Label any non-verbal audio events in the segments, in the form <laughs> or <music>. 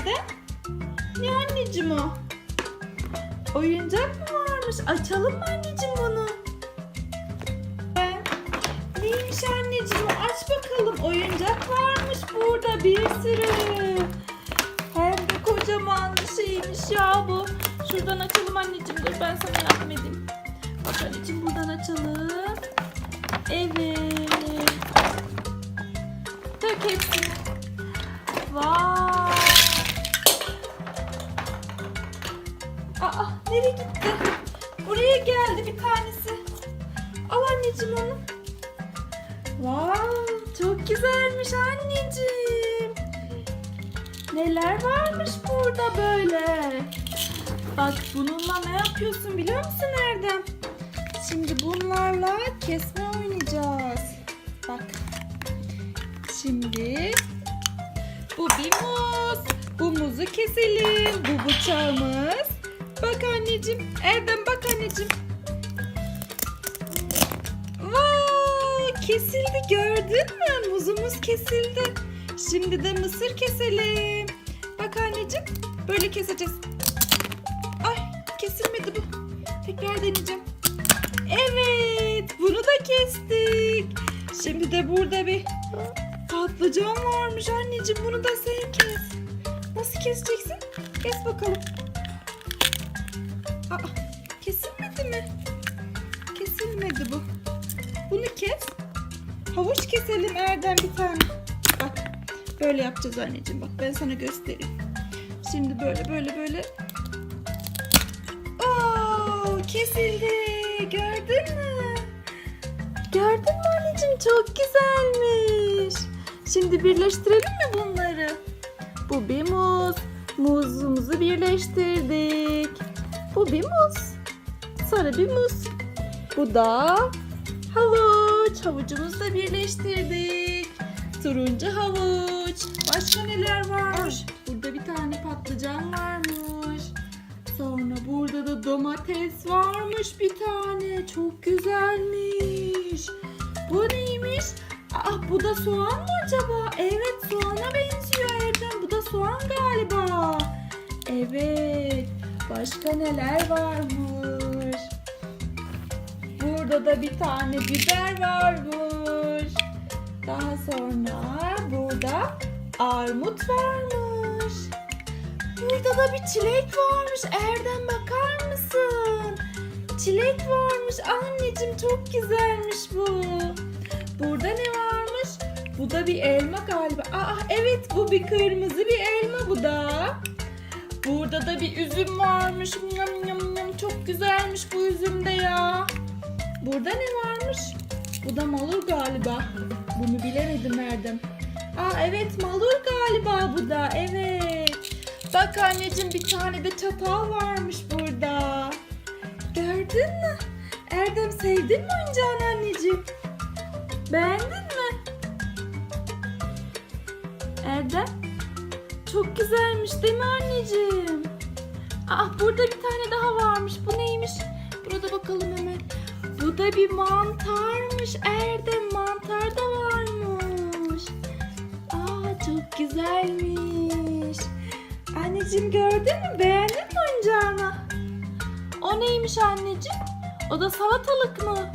Erdem? Ne anneciğim o? Oyuncak mı varmış? Açalım mı anneciğim bunu? Neymiş anneciğim? Aç bakalım. Oyuncak varmış burada bir sürü. Hem de kocaman bir şeymiş ya bu. Şuradan açalım anneciğim. Dur ben sana yardım edeyim. Bak anneciğim buradan açalım. Evet. Bak bununla ne yapıyorsun biliyor musun Erdem? Şimdi bunlarla kesme oynayacağız. Bak. Şimdi bu bir muz. Bu muzu keselim. Bu bıçağımız. Bak anneciğim. Erdem bak anneciğim. Vay kesildi gördün mü? Muzumuz kesildi. Şimdi de mısır keselim. Bak anneciğim böyle keseceğiz. Kesilmedi bu. Tekrar deneyeceğim. Evet bunu da kestik. Şimdi de burada bir patlıcan varmış anneciğim bunu da sen kes. Nasıl keseceksin? Kes bakalım. Aa, kesilmedi mi? Kesilmedi bu. Bunu kes. Havuç keselim Erdem bir tane. Bak böyle yapacağız anneciğim bak ben sana göstereyim. Şimdi böyle böyle böyle. Kesildi. Gördün mü? Gördün mü anneciğim çok güzelmiş. Şimdi birleştirelim mi bunları? Bu bir muz. Muzumuzu birleştirdik. Bu bir muz. Sarı bir muz. Bu da havuç. Havucumuzu da birleştirdik. Turuncu havuç. Başka neler varmış? Burada bir tane patlıcan varmış. Sonra burada da domates varmış bir tane. Çok güzelmiş. Bu neymiş? Ah bu da soğan mı acaba? Evet soğana benziyor Erdem. Bu da soğan galiba. Evet. Başka neler varmış? Burada da bir tane biber varmış. Daha sonra burada armut varmış. Burada da bir çilek varmış. Erdem bakar mısın? Çilek varmış. Anneciğim çok güzelmiş bu. Burada ne varmış? Bu da bir elma galiba. Aa evet bu bir kırmızı bir elma bu da. Burada da bir üzüm varmış. Nyam nyam nyam. Çok güzelmiş bu üzüm de ya. Burada ne varmış? Bu da malur galiba. Bunu bilemedim Erdem. Aa evet malur galiba bu da. Evet. Bak anneciğim bir tane de çatal varmış burada. Gördün mü? Erdem sevdin mi oyuncağını anneciğim? Beğendin mi? Erdem? Çok güzelmiş değil mi anneciğim? Aa burada bir tane daha varmış. Bu neymiş? Burada bakalım hemen. Bu da bir mantarmış. Erdem mantar da varmış. Aa çok güzelmiş. Anneciğim gördün mü? Beğendin mi oyuncağını? O neymiş anneciğim? O da salatalık mı?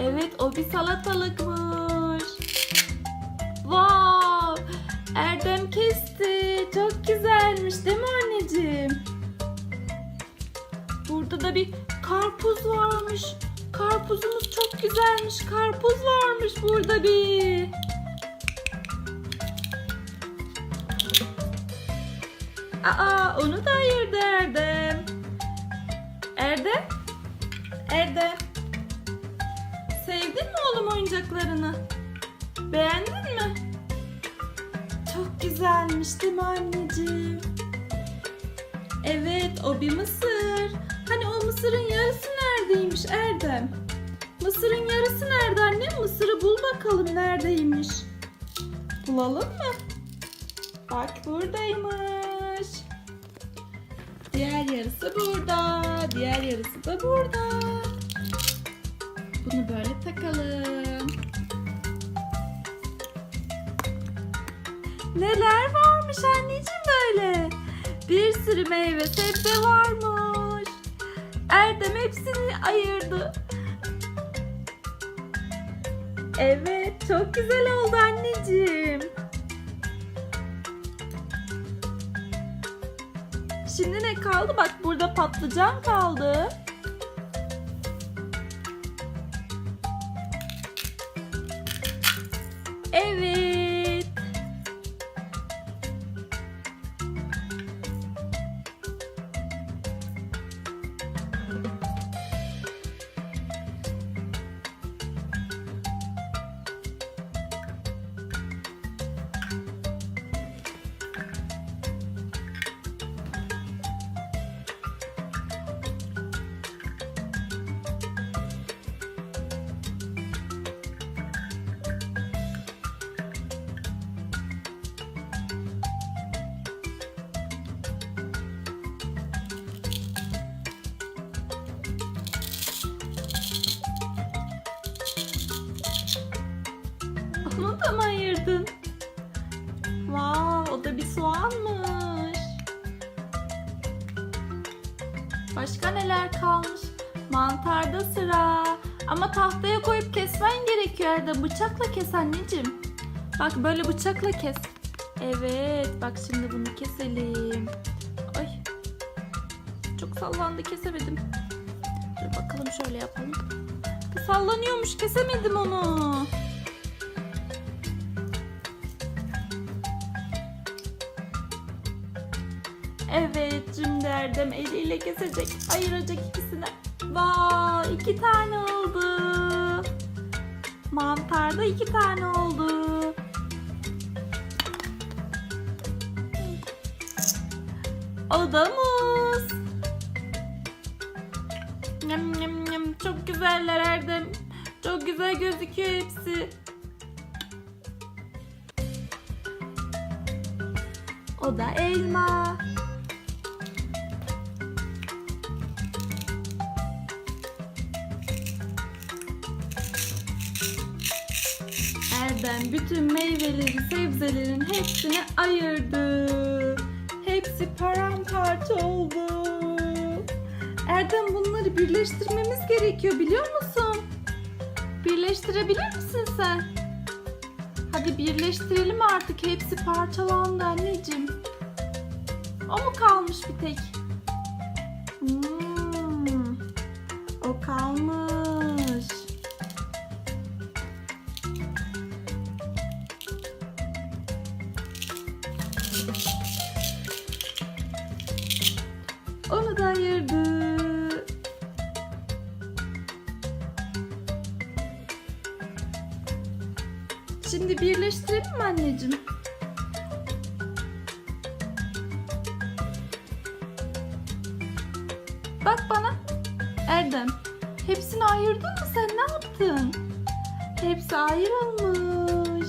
Evet o bir salatalıkmış. Wow! Erdem kesti. Çok güzelmiş değil mi anneciğim? Burada da bir karpuz varmış. Karpuzumuz çok güzelmiş. Karpuz varmış burada bir. Aa onu da ayırdı Erdem. Erdem? Erdem? Sevdin mi oğlum oyuncaklarını? Beğendin mi? Çok güzelmiş değil mi anneciğim? Evet o bir mısır. Hani o mısırın yarısı neredeymiş Erdem? Mısırın yarısı nerede annem? Mısırı bul bakalım neredeymiş. Bulalım mı? Bak buradaymış. Diğer yarısı burada. Diğer yarısı da burada. Bunu böyle takalım. Neler varmış varmış anneciğim böyle? Bir sürü meyve sebze varmış. Erdem hepsini ayırdı. Evet çok güzel oldu anneciğim. Kaldı? Bak burada patlıcan kaldı. Vav, o da bir soğanmış. Başka neler kalmış? Mantarda sıra. Ama tahtaya koyup kesmen gerekiyor Erdem. Bıçakla kes anneciğim. Bak böyle bıçakla kes. Evet, bak şimdi bunu keselim. Ay. Çok sallandı, kesemedim. Dur bakalım şöyle yapalım. Sallanıyormuş, kesemedim onu. Evet şimdi Erdem eliyle kesecek. Ayıracak ikisine. Vay iki tane oldu. Mantarda iki tane oldu. O da muz. Nyam nyam nyam. Çok güzeller Erdem. Çok güzel gözüküyor hepsi. O da elma. Bütün meyveleri, sebzelerin hepsini ayırdı. Hepsi paramparça oldu. Erdem bunları birleştirmemiz gerekiyor biliyor musun? Birleştirebilir misin sen? Hadi birleştirelim artık. Hepsi parçalandı anneciğim. O mu kalmış bir tek? Onu da ayırdı. Şimdi birleştirelim mi anneciğim? Bak bana. Erdem. Hepsini ayırdın mı sen? Ne yaptın? Hepsi ayrılmış.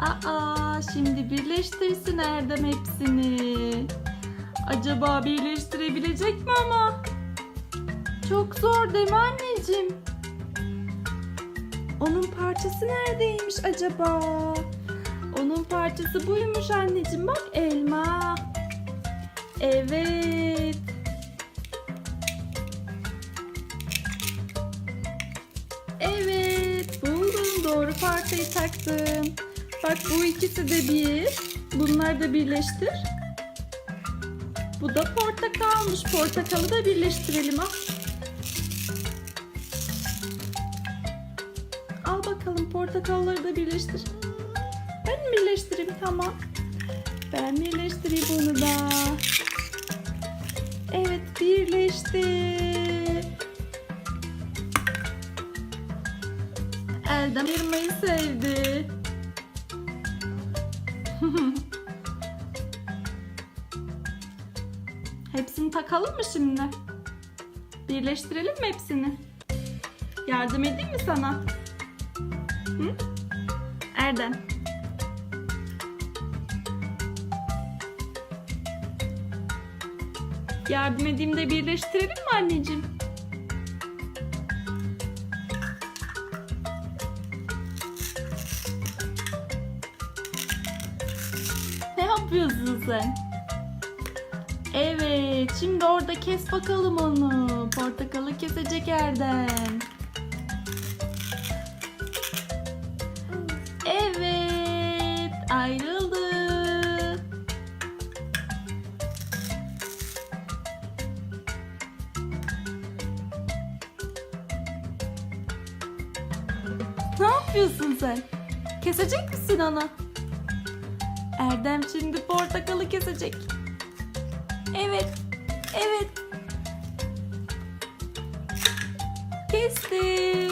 Aa, şimdi birleştirsin Erdem hepsini. Acaba birleştirebilecek mi ama? Çok zor değil mi anneciğim? Onun parçası neredeymiş acaba? Onun parçası buymuş anneciğim. Bak elma. Evet. Evet. Buldum. Doğru parçayı taktım. Bak bu ikisi de bir. Bunlar da birleştir. Bu da portakalmış. Portakalı da birleştirelim. Al. Al bakalım portakalları da birleştir. Ben mi birleştireyim? Tamam. Ben birleştireyim bunu da. Evet birleşti. Erdem ayırmayı sevdi. <laughs> Hepsini takalım mı şimdi? Birleştirelim mi hepsini? Yardım edeyim mi sana? Hı? Erdem. Yardım edeyim de birleştirelim mi anneciğim? Ne yapıyorsun sen? Evet, şimdi orada kes bakalım onu. Portakalı kesecek Erdem. Evet, ayrıldı. Ne yapıyorsun sen? Kesecek misin onu? Erdem şimdi portakalı kesecek. Evet. Evet. Kesti.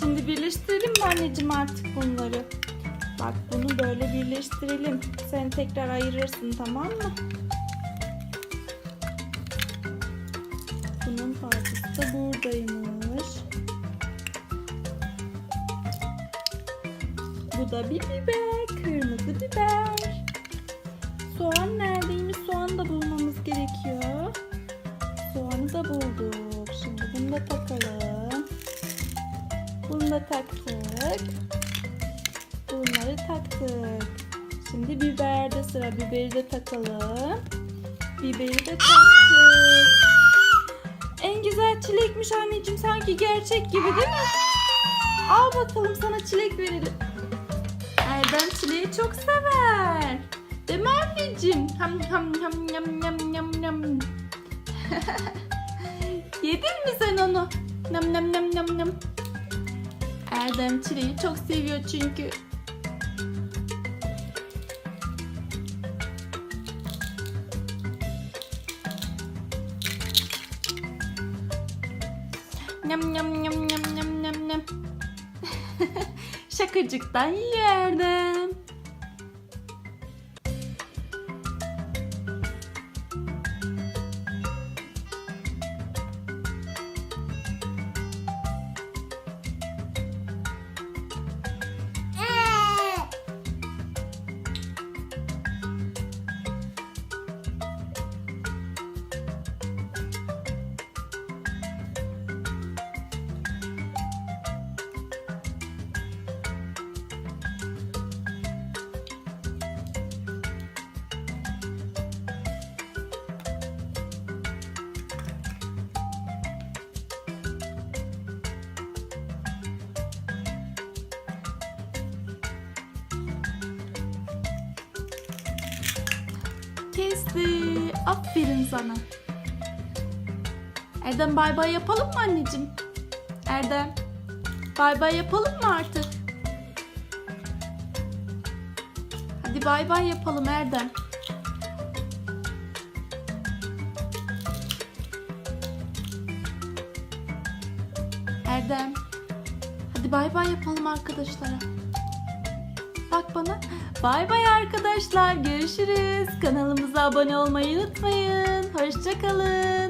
Şimdi birleştirelim mi anneciğim artık bunları? Bak bunu böyle birleştirelim. Sen tekrar ayırırsın tamam mı? Bunun parçası da buradaymış. Bu da bir biber, kırmızı biber. Soğan neredeymiş? Soğan da bulmamız gerekiyor. Soğanı da bulduk. Şimdi bunu da takalım. Bunu da taktık. Bunları taktık. Şimdi biberde sıra. Biberi de takalım. Biberi de taktık. En güzel çilekmiş anneciğim. Sanki gerçek gibi değil mi? Al bakalım sana çilek verelim. Erdem çileği çok sever. Değil mi anneciğim? Ham ham ham yam yam yam yam. <laughs> Yedin mi sen onu? Nam nam nam nam nam. Erdem çileği çok seviyor çünkü. Nyam nyam nyam nyam nyam nyam nyam. <laughs> Şakacıktan yerdim. Kesti. Aferin sana. Erdem bay bay yapalım mı anneciğim? Erdem. Bay bay yapalım mı artık? Hadi bay bay yapalım Erdem. Erdem. Hadi bay bay yapalım arkadaşlara. Bak bana. Bay bay arkadaşlar. Görüşürüz. Kanalımıza abone olmayı unutmayın. Hoşçakalın.